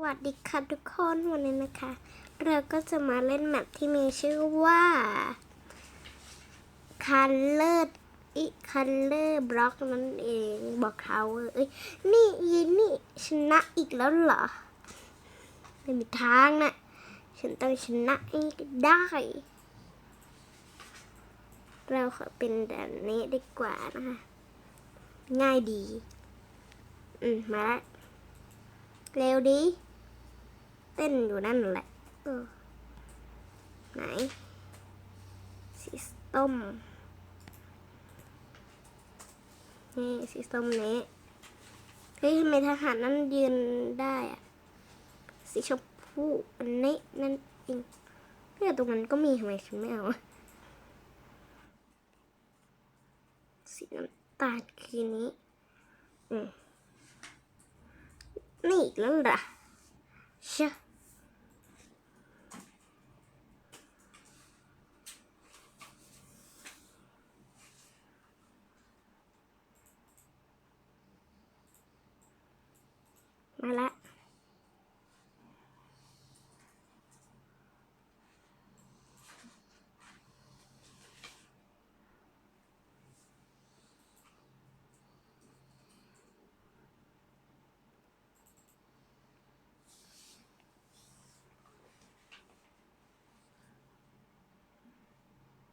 สวัสดีค่ะทุกคนวันนี้นะคะ เราก็จะมาเล่นแมปที่มีชื่อว่า Color อี Color Block นั่นเองบอกเขาเอ้ยนี่ยีนี่ชนะอีกแล้วเหรอ ไม่มีทางนะ ฉันต้องชนะอีกได้ เราขอเป็นแบบนี้ดีกว่านะคะ ง่ายดี อืม มาแล้วเร็วดี เต้นอยู่นั่นแหละไหนสีส้มนี่สีส้มนี้เฮ้ยทำไมทหารนั่นยืนได้อะสีชมพูอันนี้นั่นเองเนี่ยตรงนั้นก็มีทำไมฉันไม่เอาสีน้ำตาลคือนี้อืมนี่อีกแล้วเหรอเชื่อ มาละ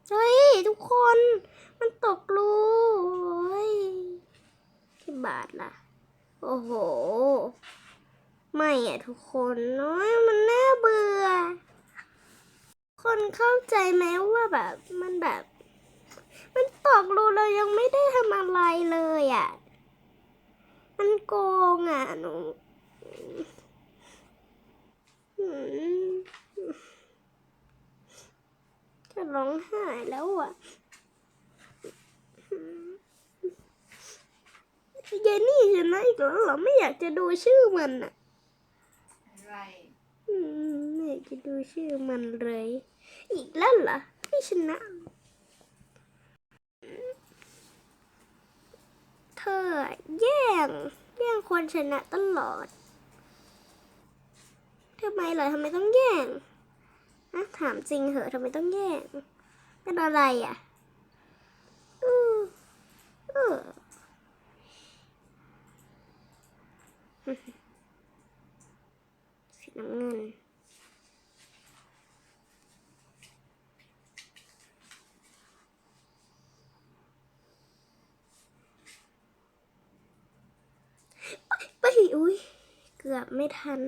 เฮ้ย ทุกคนมันตกรูเฮ้ยกี่บาทล่ะ โอ้โห ม่อะทุกคนน้อยมันน่าเบื่อ คนเข้าใจไหมว่าแบบมันแบบ มันตอกรูเรายังไม่ได้ทำอะไรเลยอะมันโกงอะหนูจะร้องไห้แล้วอะเยนนี่ชนะอีกแล้วเหรอไม่อยากจะดูชื่อมันอะ อะไรอืมไม่อยากจะดูชื่อมันเลย อีกแล้วเหรอไม่ชนะ เธอแย่ง แย่งคนชนะตลอดทำไมเหรอทำไมต้องแย่งนะถามจริงเหอะทำไมต้องแย่งเป็นอะไรอะอือออ น้ำเงินไปไปอุ้ย เกือบไม่ทัน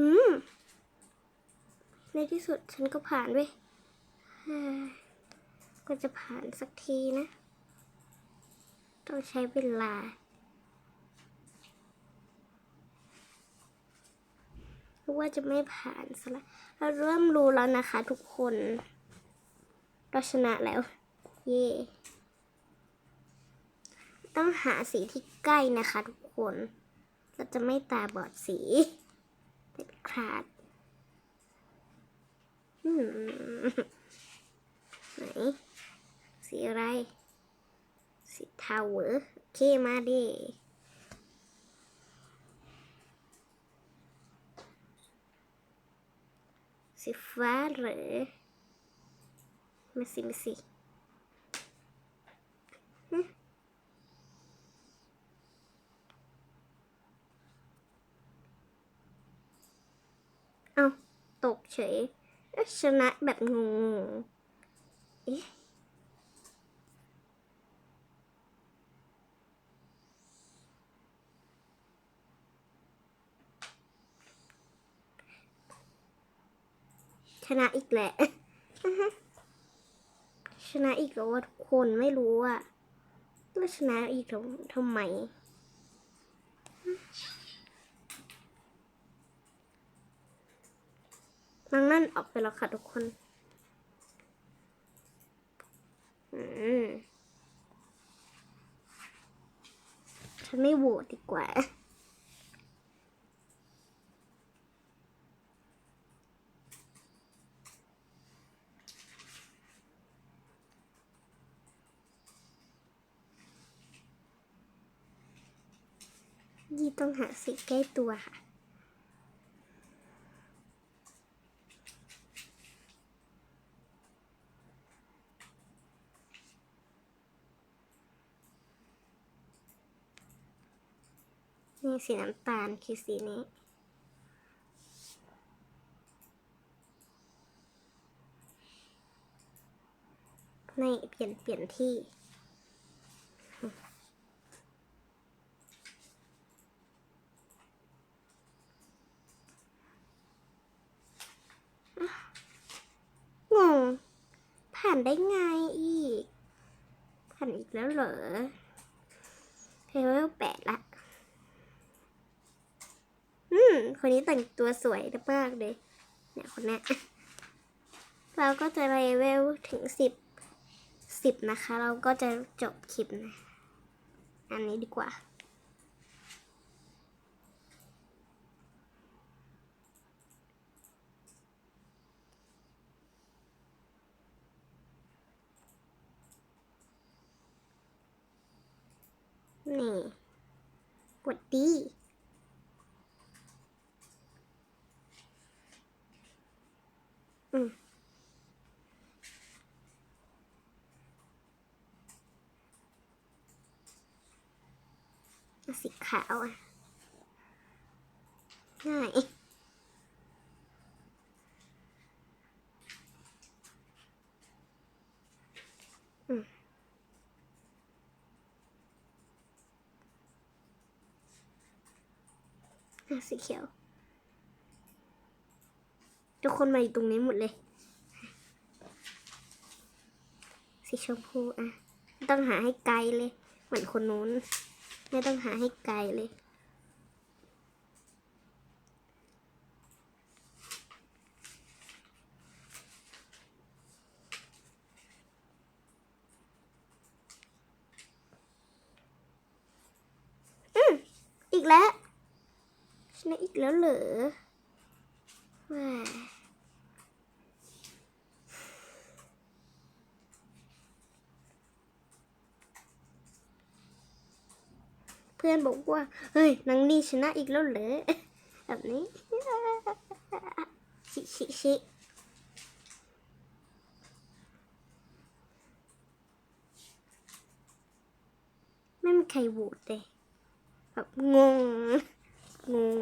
หืมในที่สุดฉันก็ผ่านเว้ยก็จะผ่านสักทีนะ ต้องใช้เวลา หรือว่าจะไม่ผ่านซะละเราเริ่มรู้แล้วนะคะทุกคน เราชนะแล้ว เย่ต้องหาสีที่ใกล้นะคะทุกคน เราจะไม่ตาบอดสี ขาดไหน สีอะไร สีเทาเหรอโอเคมาดิสีฟ้าเหรอมาสิมาสิหึเอาตก เฉยชนะแบบงงๆเอ๊ะชนะอีกแหละชนะอีกแล้วว่าทุกคนไม่รู้อะว่าชนะอีกทำไม นางนั่นออกไปแล้วค่ะทุกคนฉันไม่โหวตดีกว่ายี่ต้องหาสิ่งใกล้ตัวค่ะ นี่สีน้ำตาลคือสีนี้ ในเปลี่ยนเปลี่ยนที่ งง ผ่านได้ไงอีก ผ่านอีกแล้วเหรอเพลเวลแปดละ อืม คนนี้แต่งตัวสวยมากเลย เนี่ยคนนี้เราก็จะเลเวลถึงสิบสิบนะคะ เราก็จะจบคลิปนะ อันนี้ดีกว่านี่กดดี อืม เอา สีขาวอะง่ายอืมสีเขียว ทุกคนมาอยู่ตรงนี้หมดเลย สีชมพูอะ ต้องหาให้ไกลเลย เหมือนคนนู้น ไม่ต้องหาให้ไกลเลย อืมอีกแล้วชนะอีกแล้วเหรอว้า เพื่อนบอกว่า เฮ้ยนางนี่ชนะอีกแล้วเหรอแบบนี้ชิชิชิไม่มีใครโหวตเลยแบบงง งง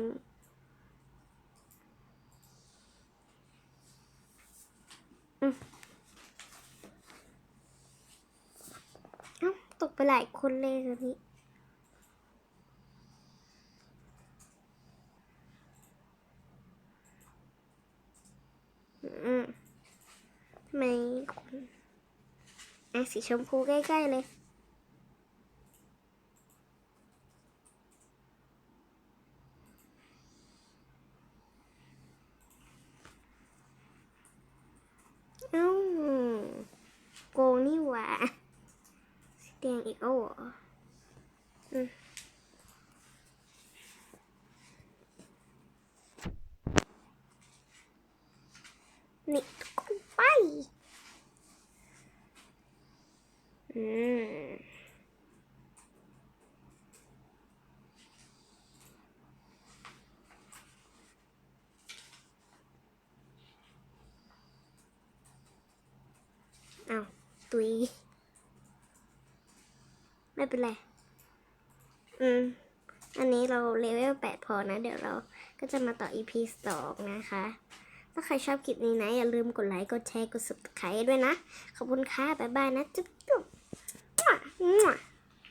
ตกไปหลายคนเลยตอนนี้ อืมทำไมคุณ อะสีชมพูใกล้ๆเลย อ้าโกงนี่หว่าสีแดงอีกแล้วเหรออืมนี่ทุกไป อืมเอาตุย ไม่เป็นไร อืม อันนี้เราเลเวลแปดพอนะ เดี๋ยวเราก็จะมาต่อ EP สองนะคะ ถ้าใครชอบคลิปนี้นะ อย่าลืมกดไลค์ กดแชร์ กด subscribe ด้วยนะ ขอบคุณค่ะ บ๊ายบายนะ จุ๊บ Mwah.